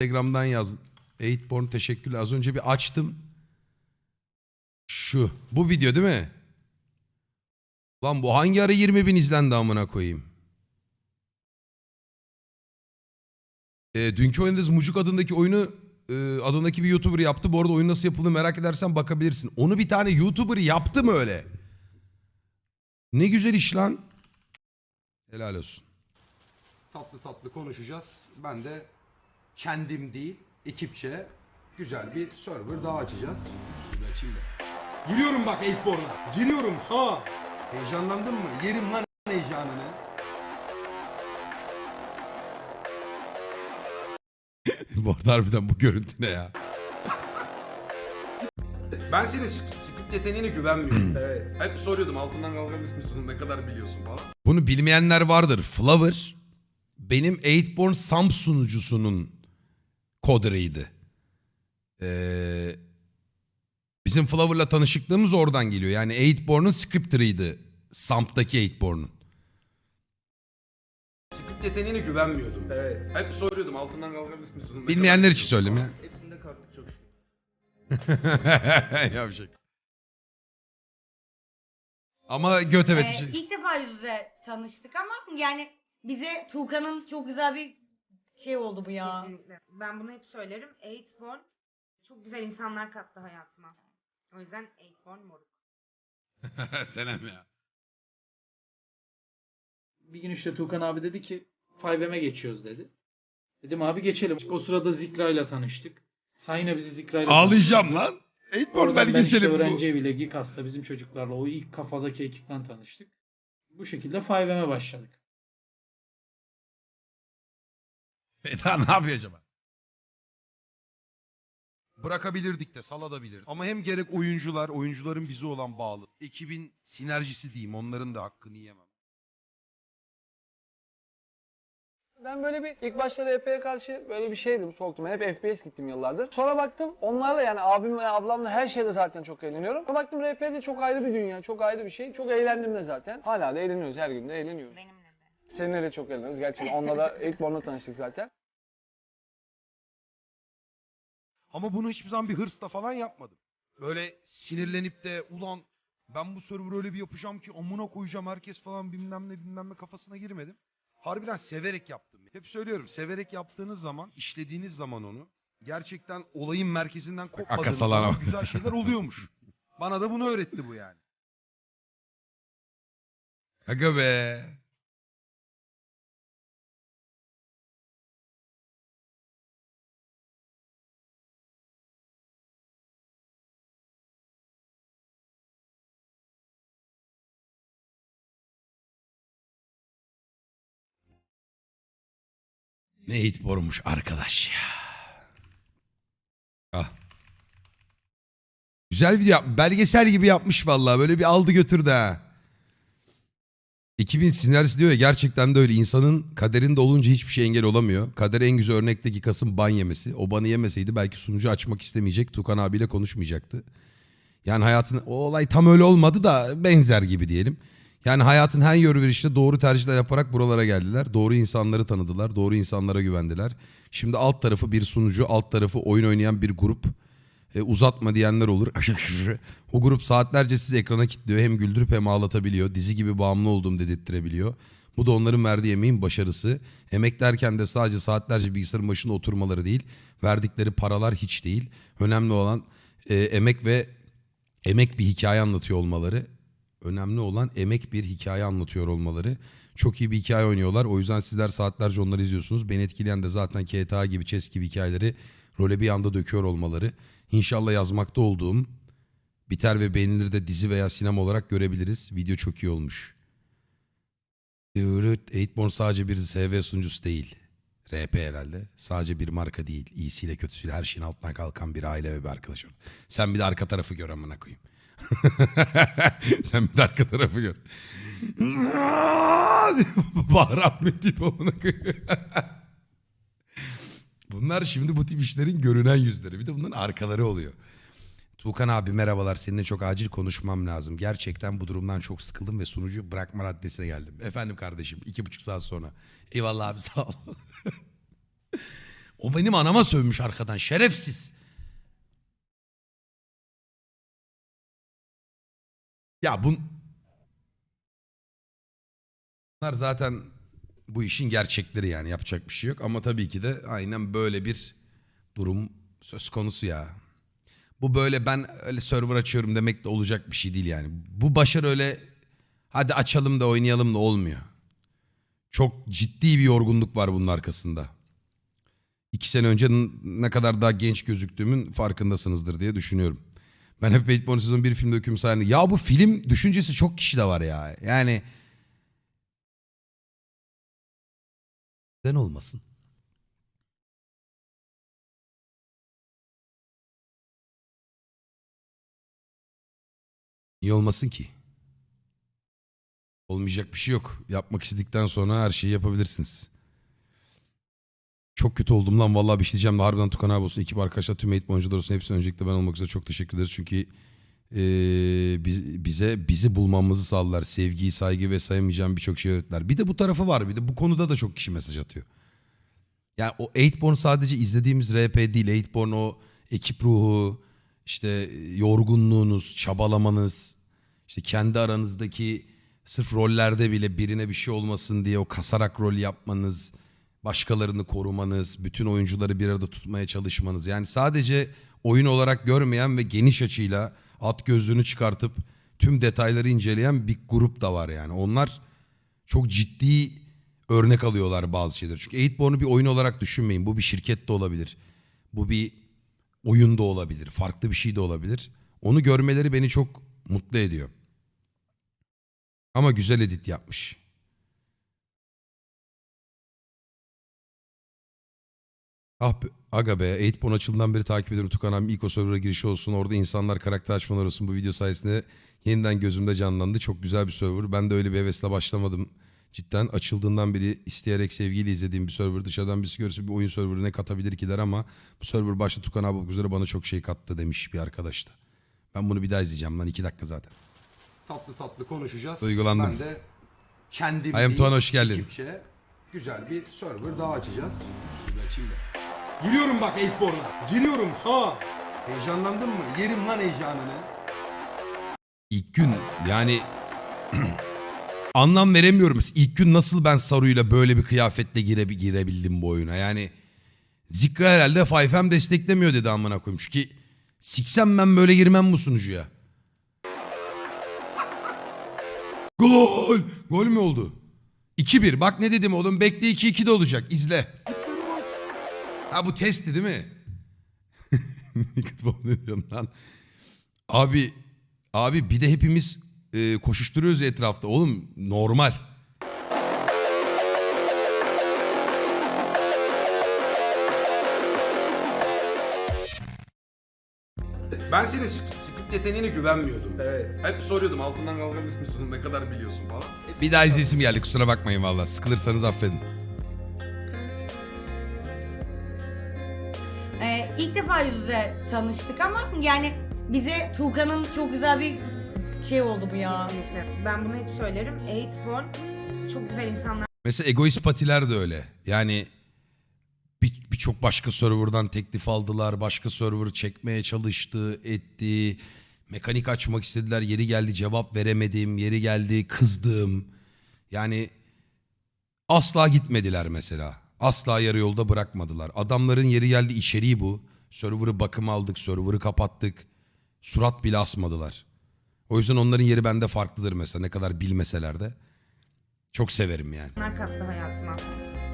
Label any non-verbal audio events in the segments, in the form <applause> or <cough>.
Instagram'dan yaz. Eightborn teşekkürler. Az önce bir açtım. Şu. Bu video değil mi? Lan bu hangi ara 20 bin izlendi amına koyayım? E, dünkü oynadığınız Mucuk adındaki oyunu e, adındaki bir YouTuber yaptı. Bu arada oyun nasıl yapıldığını merak edersen bakabilirsin. Onu bir tane YouTuber yaptı mı öyle? Ne güzel iş lan. Helal olsun. Tatlı tatlı konuşacağız. Ben de kendim değil, ekipçe güzel bir server daha açacağız. Açayım da. Giriyorum bak Eightborn'a. Giriyorum ha. Heyecanlandın mı? Yerim lan heyecanını. <laughs> bu arada harbiden bu görüntü ne ya? Ben senin sk- script yeteneğine güvenmiyorum. Hep soruyordum altından kalkabilir misin ne kadar biliyorsun falan. Bunu bilmeyenler vardır. Flower benim Eightborn Sam sunucusunun coder'ıydı. Ee, bizim Flower'la tanışıklığımız oradan geliyor. Yani Eightborn'un scripter'ıydı. Samp'taki Eightborn'un. Script yeteneğine güvenmiyordum. Evet. Hep soruyordum altından kalkabilir misin? Bilmeyenler için söyleyeyim ya. Hepsinde kalktık çok <laughs> şükür. Yapacak. Ama göt evet. Ee, için- ilk defa yüz yüze tanıştık ama yani bize Tuğkan'ın çok güzel bir şey oldu bu ya. Kesinlikle. Ben bunu hep söylerim. Eightborn çok güzel insanlar kattı hayatıma. O yüzden Eightborn moruk. <laughs> Selam ya. Bir gün işte Tuğkan abi dedi ki 5M'e geçiyoruz dedi. Dedim abi geçelim. O sırada Zikra ile tanıştık. Yine bizi Zikra ile Ağlayacağım lan. Eightborn Oradan ben işte belgeseli bu. öğrenci eviyle Gikas'ta bizim çocuklarla o ilk kafadaki ekipten tanıştık. Bu şekilde 5M'e başladık. Eda ne yapıyor acaba? Bırakabilirdik de saladabilirdik. Ama hem gerek oyuncular, oyuncuların bize olan bağlı. Ekibin sinerjisi diyeyim onların da hakkını yiyemem. Ben böyle bir ilk başta RP'ye karşı böyle bir şeydim, soğuktum. Ben hep FPS gittim yıllardır. Sonra baktım onlarla yani abim ve ablamla her şeyde zaten çok eğleniyorum. Sonra baktım RP'de çok ayrı bir dünya, çok ayrı bir şey. Çok eğlendim de zaten. Hala da eğleniyoruz, her gün de eğleniyoruz. Benimle de. Seninle de çok eğleniyoruz. Gerçekten onunla da ilk bornla tanıştık zaten. Ama bunu hiçbir zaman bir hırsla falan yapmadım. Böyle sinirlenip de ulan ben bu server öyle bir yapacağım ki amına koyacağım herkes falan bilmem ne bilmem ne kafasına girmedim. Harbiden severek yaptım. Hep söylüyorum severek yaptığınız zaman, işlediğiniz zaman onu gerçekten olayın merkezinden kopmadığınız akasalara zaman bak. güzel şeyler oluyormuş. Bana da bunu öğretti bu yani. Aga be. Ne Eightborn'muş arkadaş ya. Ah. Güzel video. Belgesel gibi yapmış vallahi. Böyle bir aldı götürdü ha. 2000 sinerjisi diyor ya gerçekten de öyle. İnsanın kaderinde olunca hiçbir şey engel olamıyor. Kadere en güzel örnekteki Kasım ban yemesi. O banı yemeseydi belki sunucu açmak istemeyecek. Tukan abiyle konuşmayacaktı. Yani hayatın o olay tam öyle olmadı da benzer gibi diyelim. Yani hayatın her yönverişinde doğru tercihler yaparak buralara geldiler. Doğru insanları tanıdılar. Doğru insanlara güvendiler. Şimdi alt tarafı bir sunucu, alt tarafı oyun oynayan bir grup. E, uzatma diyenler olur. <laughs> o grup saatlerce sizi ekrana kilitliyor. Hem güldürüp hem ağlatabiliyor. Dizi gibi bağımlı olduğum dedirttirebiliyor. Bu da onların verdiği emeğin başarısı. Emek derken de sadece saatlerce bilgisayarın başında oturmaları değil. Verdikleri paralar hiç değil. Önemli olan e, emek ve emek bir hikaye anlatıyor olmaları. Önemli olan emek bir hikaye anlatıyor olmaları. Çok iyi bir hikaye oynuyorlar. O yüzden sizler saatlerce onları izliyorsunuz. Beni etkileyen de zaten GTA gibi, Chess gibi hikayeleri role bir anda döküyor olmaları. İnşallah yazmakta olduğum biter ve beğenilir de dizi veya sinema olarak görebiliriz. Video çok iyi olmuş. Eightborn sadece bir SV sunucusu değil. RP herhalde. Sadece bir marka değil. İyisiyle kötüsüyle her şeyin altından kalkan bir aile ve bir arkadaş. Sen bir de arka tarafı gör amına koyayım. <laughs> Sen bir de arka tarafı gör. <laughs> Tip amına koyayım. <laughs> Bunlar şimdi bu tip işlerin görünen yüzleri. Bir de bunların arkaları oluyor. Tuğkan abi merhabalar. Seninle çok acil konuşmam lazım. Gerçekten bu durumdan çok sıkıldım ve sunucu bırakma raddesine geldim. Efendim kardeşim iki buçuk saat sonra. Eyvallah abi sağ ol. O benim anama sövmüş arkadan şerefsiz. Ya bun... Bunlar zaten bu işin gerçekleri yani yapacak bir şey yok. Ama tabii ki de aynen böyle bir durum söz konusu ya. Bu böyle ben öyle server açıyorum demek de olacak bir şey değil yani. Bu başarı öyle hadi açalım da oynayalım da olmuyor. Çok ciddi bir yorgunluk var bunun arkasında. İki sene önce ne kadar daha genç gözüktüğümün farkındasınızdır diye düşünüyorum. Ben hep Eightborn sezon bir film döküm sahne. Ya bu film düşüncesi çok kişi de var ya. Yani neden olmasın? Niye olmasın ki? Olmayacak bir şey yok. Yapmak istedikten sonra her şeyi yapabilirsiniz. Çok kötü oldum lan vallahi bir şey diyeceğim de harbiden Tukan abi olsun. Ekip arkadaşlar tüm eğitim oyuncular olsun. Hepsi öncelikle ben olmak üzere çok teşekkür ederiz. Çünkü biz- bize bizi bulmamızı sağlar. Sevgiyi, saygı ve sayamayacağım birçok şey öğrettiler. Bir de bu tarafı var. Bir de bu konuda da çok kişi mesaj atıyor. Yani o Eightborn sadece izlediğimiz RP değil. Eightborn o ekip ruhu, işte yorgunluğunuz, çabalamanız, işte kendi aranızdaki sırf rollerde bile birine bir şey olmasın diye o kasarak rol yapmanız, başkalarını korumanız, bütün oyuncuları bir arada tutmaya çalışmanız. Yani sadece oyun olarak görmeyen ve geniş açıyla at gözlüğünü çıkartıp tüm detayları inceleyen bir grup da var yani. Onlar çok ciddi örnek alıyorlar bazı şeyleri. Çünkü Eightborn'u bir oyun olarak düşünmeyin. Bu bir şirket de olabilir. Bu bir oyun da olabilir. Farklı bir şey de olabilir. Onu görmeleri beni çok mutlu ediyor. Ama güzel edit yapmış. Ah be, aga be 8 açıldığından beri takip ediyorum Tukan abi ilk o server'a girişi olsun orada insanlar karakter açmalar olsun bu video sayesinde yeniden gözümde canlandı çok güzel bir server ben de öyle bir hevesle başlamadım cidden açıldığından beri isteyerek sevgiyle izlediğim bir server dışarıdan birisi görse bir oyun serverı ne katabilir ki der ama bu server başta Tukan abi üzere bana çok şey kattı demiş bir arkadaş da ben bunu bir daha izleyeceğim lan iki dakika zaten tatlı tatlı konuşacağız. Duygulandım. Ben de kendim I am Tuğan, hoş geldin. ekipçe güzel bir server daha açacağız. Şurada açayım da. Giriyorum bak Eightborn'a. Giriyorum ha. Heyecanlandın mı? Yerim lan heyecanını. İlk gün yani <clears throat> anlam veremiyorum. İlk gün nasıl ben Saru'yla böyle bir kıyafetle gire, girebildim bu oyuna. Yani Zikra herhalde 5M desteklemiyor dedi amına koyayım. Çünkü siksem ben böyle girmem bu sunucuya. Gol! Gol mü oldu? 2-1. Bak ne dedim oğlum. Bekle 2-2 de olacak. İzle. Ha bu testti değil mi? <laughs> Futbol ne diyorsun lan? Abi Abi bir de hepimiz e, koşuşturuyoruz etrafta. Oğlum normal. Ben senin sk- script yeteneğine güvenmiyordum. Evet. Hep soruyordum altından kalkabilir misin? Ne kadar biliyorsun falan. Bir daha izlesim geldi kusura bakmayın valla. Sıkılırsanız affedin. İlk defa yüz yüze tanıştık ama yani bize Tuğkan'ın çok güzel bir şey oldu bu ya. Kesinlikle. Ben bunu hep söylerim. Eightborn çok güzel insanlar Mesela egoist patiler de öyle. Yani bir- birçok başka serverdan teklif aldılar. Başka server çekmeye çalıştı, etti. Mekanik açmak istediler. Yeri geldi cevap veremedim. Yeri geldi kızdım. Yani asla gitmediler mesela. Asla yarı yolda bırakmadılar. Adamların yeri geldi içeriği bu. Server'ı bakım aldık, server'ı kapattık. Surat bile asmadılar. O yüzden onların yeri bende farklıdır mesela. Ne kadar bilmeseler de. Çok severim yani. kattı hayatıma.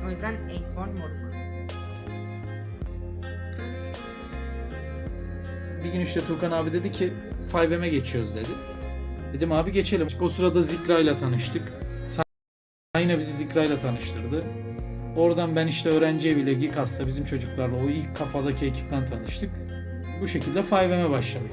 O yüzden Eightborn moruk. Bir gün işte Tukan abi dedi ki 5M'e geçiyoruz dedi. Dedim abi geçelim. O sırada Zikra ile tanıştık. Sayna bizi Zikra ile tanıştırdı. Oradan ben işte öğrenci eviyle Gikas'ta bizim çocuklarla o ilk kafadaki ekipten tanıştık. Bu şekilde 5M'e başladık.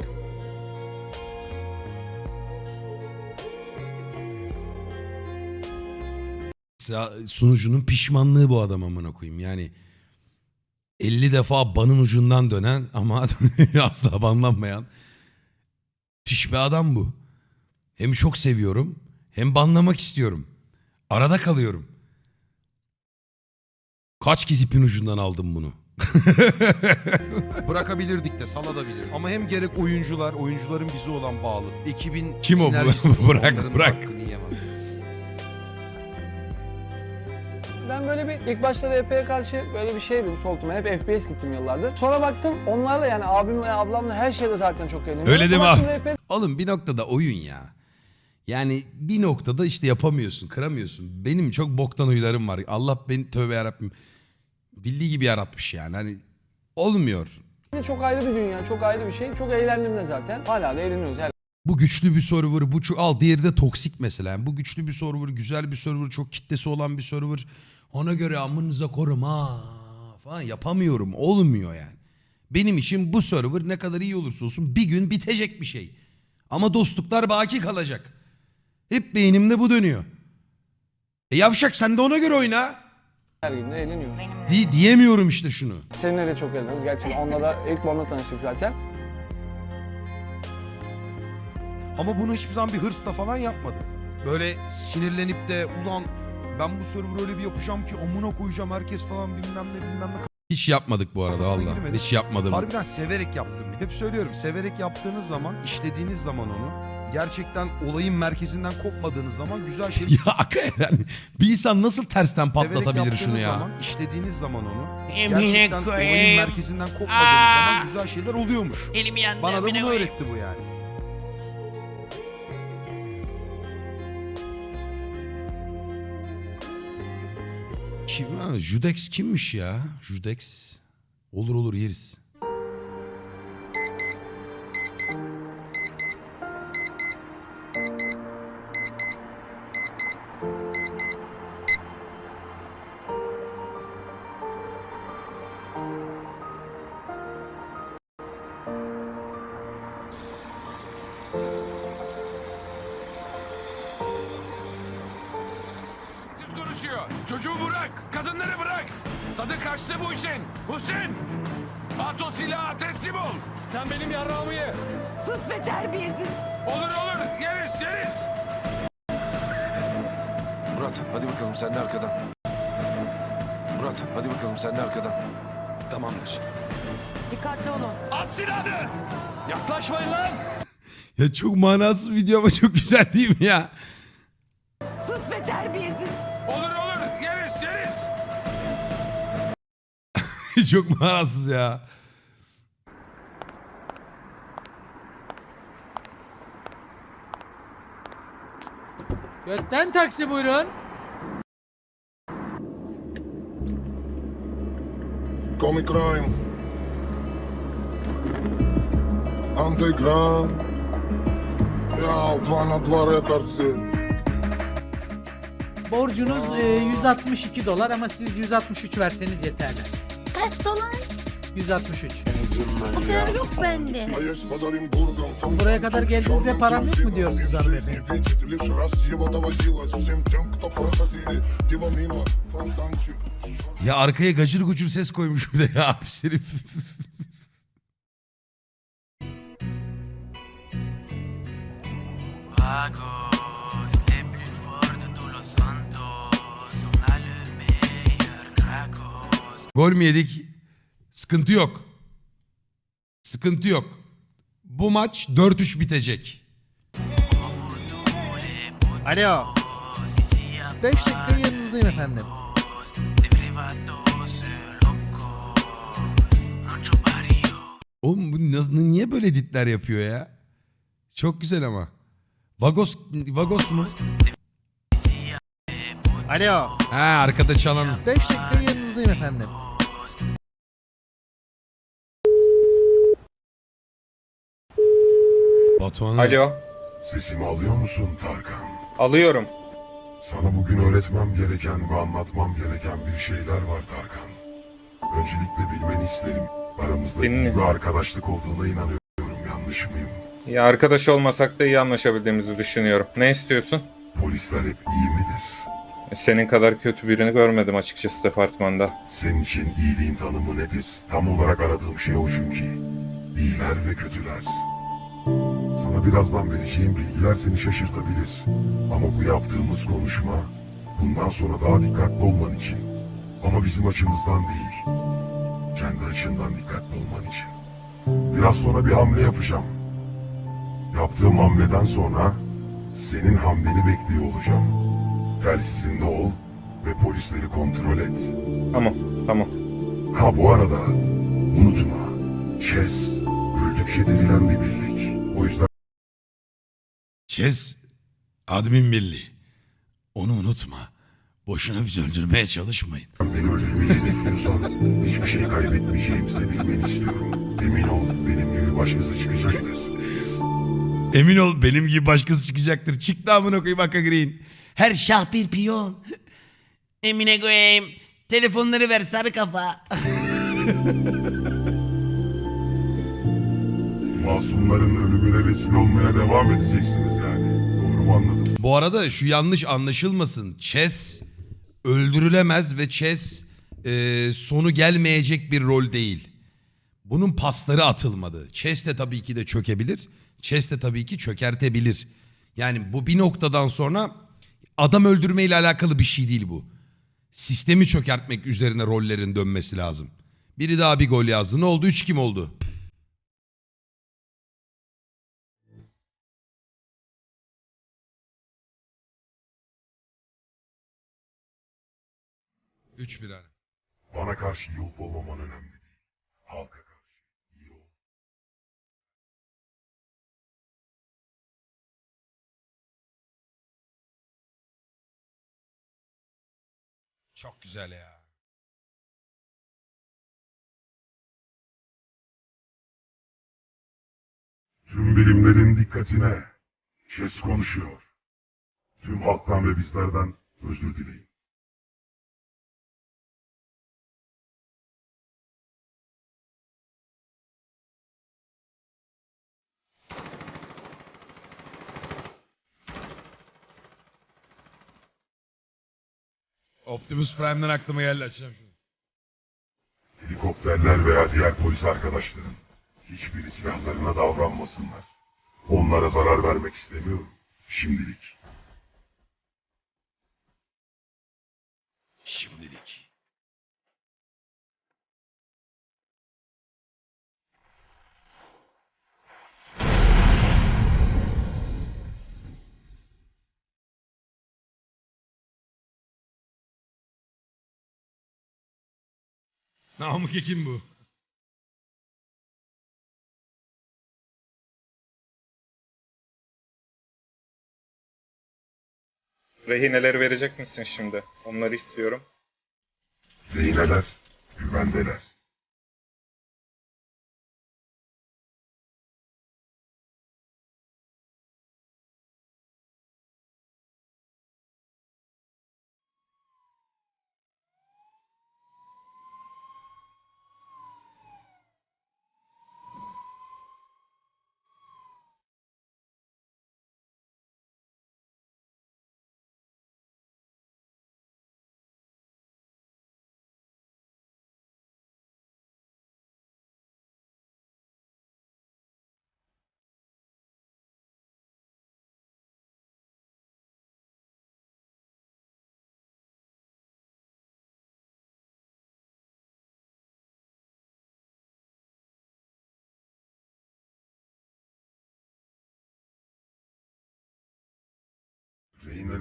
Sunucunun pişmanlığı bu adam amına koyayım. Yani 50 defa banın ucundan dönen ama <laughs> asla banlanmayan müthiş bir adam bu. Hem çok seviyorum hem banlamak istiyorum. Arada kalıyorum. Kaç kez ipin ucundan aldım bunu. <laughs> Bırakabilirdik de salabilir. Ama hem gerek oyuncular, oyuncuların bize olan bağlı. Ekibin Kim o bu? sinerjisi oldu. <laughs> Bırak, Onların da bırak. hakkını yiyemem. Ben böyle bir ilk başta RP'ye karşı böyle bir şeydim soğuktum. Ben hep FPS gittim yıllardır. Sonra baktım onlarla yani abimle ablamla her şeyde zaten çok eğleniyorum. Öyle deme abi. RP Oğlum bir noktada oyun ya. Yani bir noktada işte yapamıyorsun, kıramıyorsun. Benim çok boktan huylarım var. Allah beni tövbe yarabbim bildiği gibi yaratmış yani. Hani olmuyor. çok ayrı bir dünya, çok ayrı bir şey. Çok eğlendim de zaten. Hala da eğleniyoruz. Yani Bu güçlü bir server, bu ço- al diğeri de toksik mesela. Yani bu güçlü bir server, güzel bir server, çok kitlesi olan bir server. Ona göre amınıza korum ha falan yapamıyorum. Olmuyor yani. Benim için bu server ne kadar iyi olursa olsun bir gün bitecek bir şey. Ama dostluklar baki kalacak. Hep beynimde bu dönüyor. E yavşak sen de ona göre oyna. Her gün de eğleniyoruz. Di diyemiyorum işte şunu. Seninle de çok eğleniyoruz. Gerçekten onunla da ilk bonla tanıştık zaten. Ama bunu hiçbir zaman bir hırsla falan yapmadım. Böyle sinirlenip de ulan ben bu server öyle bir yapacağım ki amına koyacağım herkes falan bilmem ne bilmem ne. Hiç yapmadık bu arada Kafasına valla. Hiç yapmadım. Harbiden severek yaptım. Hep söylüyorum severek yaptığınız zaman, işlediğiniz zaman onu gerçekten olayın merkezinden kopmadığınız zaman güzel şey <laughs> Ya hakikaten yani bir insan nasıl tersten patlatabilir şunu ya? Zaman, işlediğiniz zaman onu Emine gerçekten olayın koyayım. merkezinden kopmadığınız Aa! zaman güzel şeyler oluyormuş. Elim yandı. Bana da bunu öğretti bu yani. Kim ha? Judex kimmiş ya? Judex. Olur olur yeriz. Konuşuyor. Çocuğu bırak. Kadınları bırak. Tadı kaçtı bu işin. Hüseyin. At o silahı teslim ol. Sen benim yarrağımı ye. Sus be terbiyesiz. Olur olur. Yeriz yeriz. Murat hadi bakalım sen de arkadan. Murat hadi bakalım sen de arkadan. Tamamdır. Dikkatli olun. At silahını. Yaklaşmayın lan. Ya çok manasız video ama çok güzel değil mi ya? <laughs> çok manasız ya. Götten taksi buyurun. Comic Crime. Underground. Ja, 2 na 2 rekordcy. Borcunuz e, 162 dolar ama siz 163 verseniz yeterli kaç dolar? 163. O kadar yok bende. Buraya kadar geldiğinizde param yok mu diyorsunuz hanımefendi? Ya arkaya gacır gucur ses koymuş bir de ya abis. Pago. Gol mü yedik? Sıkıntı yok. Sıkıntı yok. Bu maç 4-3 bitecek. Alo. 5 dakika yanınızdayım efendim. Oğlum bu nasıl- niye böyle editler yapıyor ya? Çok güzel ama. Vagos, Vagos mu? Alo. Ha arkada çalan. 5 dakika yanınızdayım efendim. Batuhan. Alo, Sesimi alıyor musun Tarkan? alıyorum. Sana bugün öğretmem gereken ve anlatmam gereken bir şeyler var Tarkan. Öncelikle bilmeni isterim. Aramızda Dinle. iyi bir arkadaşlık olduğuna inanıyorum. Yanlış mıyım? Ya arkadaş olmasak da iyi anlaşabildiğimizi düşünüyorum. Ne istiyorsun? Polisler hep iyi midir? Senin kadar kötü birini görmedim açıkçası departmanda. Senin için iyiliğin tanımı nedir? Tam olarak aradığım şey o çünkü. İyiler ve kötüler. Sana birazdan vereceğim bilgiler seni şaşırtabilir. Ama bu yaptığımız konuşma bundan sonra daha dikkatli olman için. Ama bizim açımızdan değil. Kendi açından dikkatli olman için. Biraz sonra bir hamle yapacağım. Yaptığım hamleden sonra senin hamleni bekliyor olacağım. Telsizinde ol ve polisleri kontrol et. Tamam, tamam. Ha bu arada unutma. Chess öldükçe dirilen bir birlik. O yüzden Çez admin birliği. Onu unutma. Boşuna bizi öldürmeye çalışmayın. beni öldürmeyi hedefliyorsan hiçbir şey kaybetmeyeceğimizi de bilmeni istiyorum. Emin ol benim gibi başkası çıkacaktır. Emin ol benim gibi başkası çıkacaktır. Çıktı amına koyayım Akka Green. Her şah bir piyon. Emine koyayım. Telefonları ver sarı kafa. <laughs> Masumların ölümüne vesile olmaya devam edeceksiniz yani. Doğru mu anladım? Bu arada şu yanlış anlaşılmasın. Chess öldürülemez ve chess e, sonu gelmeyecek bir rol değil. Bunun pasları atılmadı. Chess de tabii ki de çökebilir. Chess de tabii ki çökertebilir. Yani bu bir noktadan sonra adam öldürmeyle alakalı bir şey değil bu. Sistemi çökertmek üzerine rollerin dönmesi lazım. Biri daha bir gol yazdı. Ne oldu? 3 kim oldu? Üç bir hani. Bana karşı olup olmaman önemli değil. Halka Çok güzel ya. Tüm birimlerin dikkatine. Chess konuşuyor. Tüm halktan ve bizlerden özür dileyin. Optimus Prime'den aklıma geldi açacağım şunu. Helikopterler veya diğer polis arkadaşların hiçbiri silahlarına davranmasınlar. Onlara zarar vermek istemiyorum. Şimdilik. Şimdilik. Namık Ekim bu. Rehineleri verecek misin şimdi? Onları istiyorum. Rehineler güvendeler.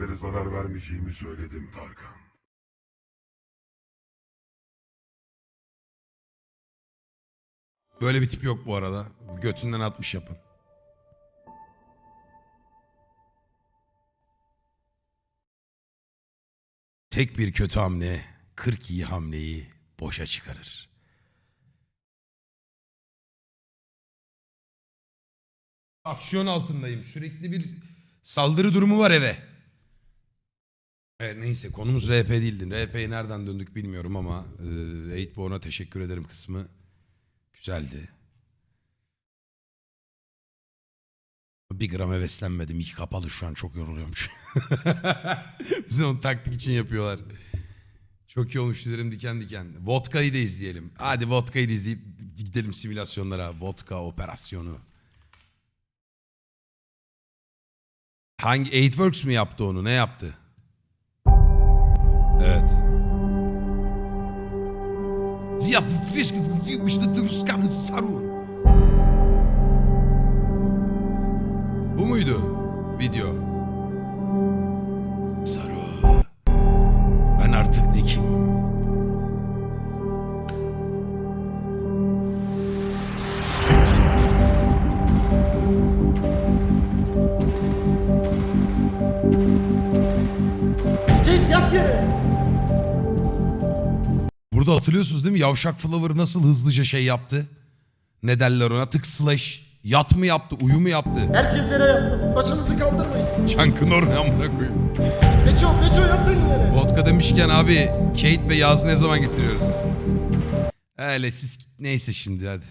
Rehinelere zarar vermeyeceğimi söyledim Tarkan. Böyle bir tip yok bu arada. Götünden atmış yapın. Tek bir kötü hamle 40 iyi hamleyi boşa çıkarır. Aksiyon altındayım. Sürekli bir saldırı durumu var eve. Evet, neyse konumuz RP değildi. RP'ye nereden döndük bilmiyorum ama e, 8 teşekkür ederim kısmı güzeldi. Bir gram heveslenmedim. İki kapalı şu an çok yoruluyorum. <laughs> Sizin onu taktik için yapıyorlar. Çok iyi olmuş tüylerim diken diken. Vodka'yı da izleyelim. Hadi vodka'yı da izleyip gidelim simülasyonlara. Vodka operasyonu. Hangi 8works mi yaptı onu? Ne yaptı? Evet. siyah frisk işte tırıskan saru. Bu muydu video? Hatırlıyorsunuz değil mi? Yavşak Flower nasıl hızlıca şey yaptı? Ne derler ona? Tık slash. Yat mı yaptı? Uyu mu yaptı? Herkes yere yatsın. Başınızı kaldırmayın. Çankın oraya amına koyayım. Beço, Beço yatın yere. Vodka demişken abi Kate ve Yaz'ı ne zaman getiriyoruz? Öyle siz neyse şimdi hadi.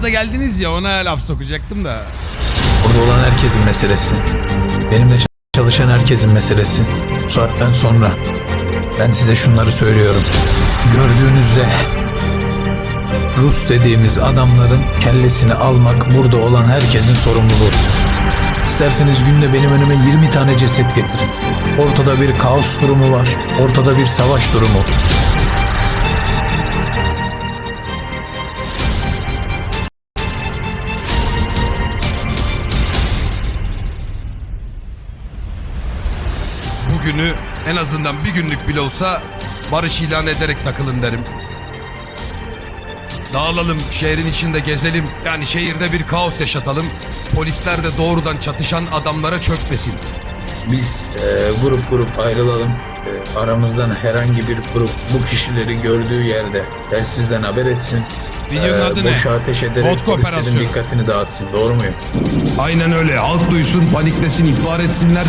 Gaza geldiniz ya ona laf sokacaktım da. Burada olan herkesin meselesi. Benimle çalışan herkesin meselesi. Bu saatten sonra ben size şunları söylüyorum. Gördüğünüzde Rus dediğimiz adamların kellesini almak burada olan herkesin sorumluluğu. İsterseniz günde benim önüme 20 tane ceset getirin. Ortada bir kaos durumu var. Ortada bir savaş durumu. Bugünü en azından bir günlük bile olsa barış ilan ederek takılın derim. Dağılalım, şehrin içinde gezelim. Yani şehirde bir kaos yaşatalım. Polisler de doğrudan çatışan adamlara çökmesin. Biz e, grup grup ayrılalım. E, aramızdan herhangi bir grup bu kişileri gördüğü yerde telsizden haber etsin. Videonun E, adı ne? Boşa ateş ederek Vodka polislerin operasyonu. dikkatini dağıtsın. Doğru muyum? Aynen öyle. Halk duysun, paniklesin, ihbar etsinler.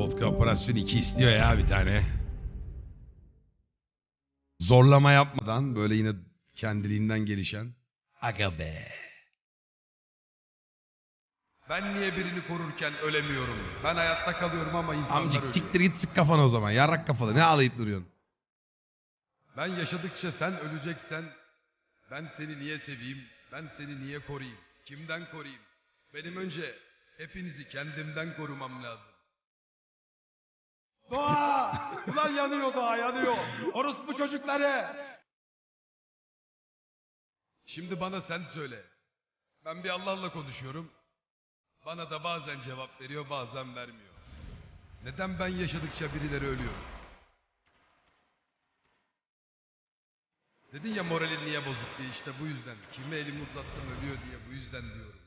Vodka operasyonu 2 istiyor ya bir tane. Zorlama yapmadan böyle yine kendiliğinden gelişen. Aga be. Ben niye birini korurken ölemiyorum? Ben hayatta kalıyorum ama insanlar Amcık siktir git sık kafana o zaman. Yarrak kafalı. Ne ağlayıp duruyorsun? Ben yaşadıkça sen öleceksen ben seni niye seveyim? Ben seni niye koruyayım? Kimden koruyayım? Benim önce hepinizi kendimden korumam lazım. Doğa! Ulan yanıyor doğa yanıyor. Orospu çocukları. Şimdi bana sen söyle. Ben bir Allah'la konuşuyorum. Bana da bazen cevap veriyor bazen vermiyor. Neden ben yaşadıkça birileri ölüyor? Dedin ya moralin niye bozuk diye işte bu yüzden. Kime elimi uzatsam ölüyor diye bu yüzden diyorum.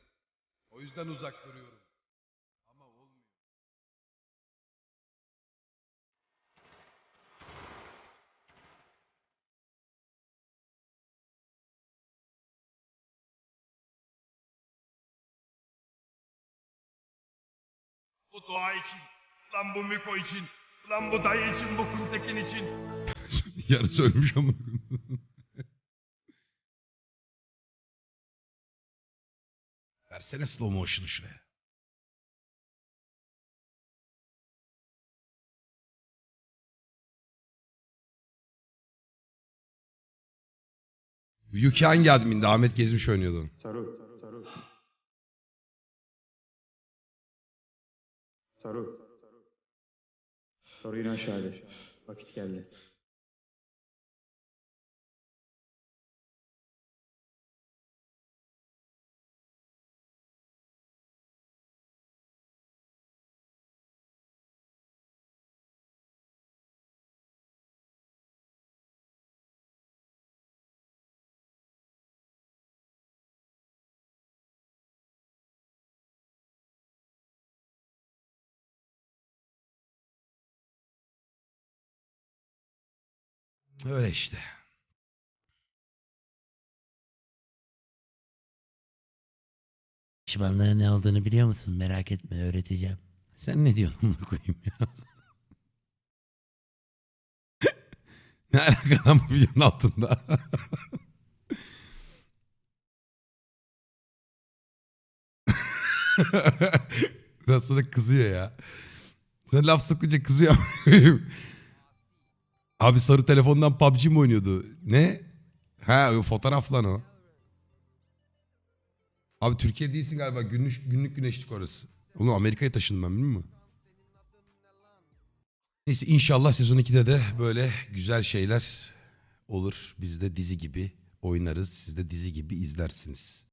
O yüzden uzak duruyorum. Bu doğa için, lan bu Miko için, lan bu dayı için, bu Kuntekin için. Yarısı ölmüş ama. <laughs> Versene slow motion'ı şuraya. Yuki hangi adminde? Ahmet Gezmiş oynuyordu. Saru, Saru. Saru. İn aşağıya. Vakit geldi. Öyle işte. Şişmanların ne olduğunu biliyor musun? Merak etme öğreteceğim. Sen ne diyorsun amına koyayım ya? <laughs> ne alaka lan bu videonun altında? <laughs> Daha sonra kızıyor ya. Sen laf sokunca kızıyor. Abi sarı telefondan PUBG mi oynuyordu? Ne? Ha fotoğraf lan o. Abi Türkiye değilsin galiba. Günlük, günlük güneşlik orası. Oğlum Amerika'ya taşındım ben bilmiyor musun? Neyse inşallah sezon 2'de de böyle güzel şeyler olur. Biz de dizi gibi oynarız. Siz de dizi gibi izlersiniz.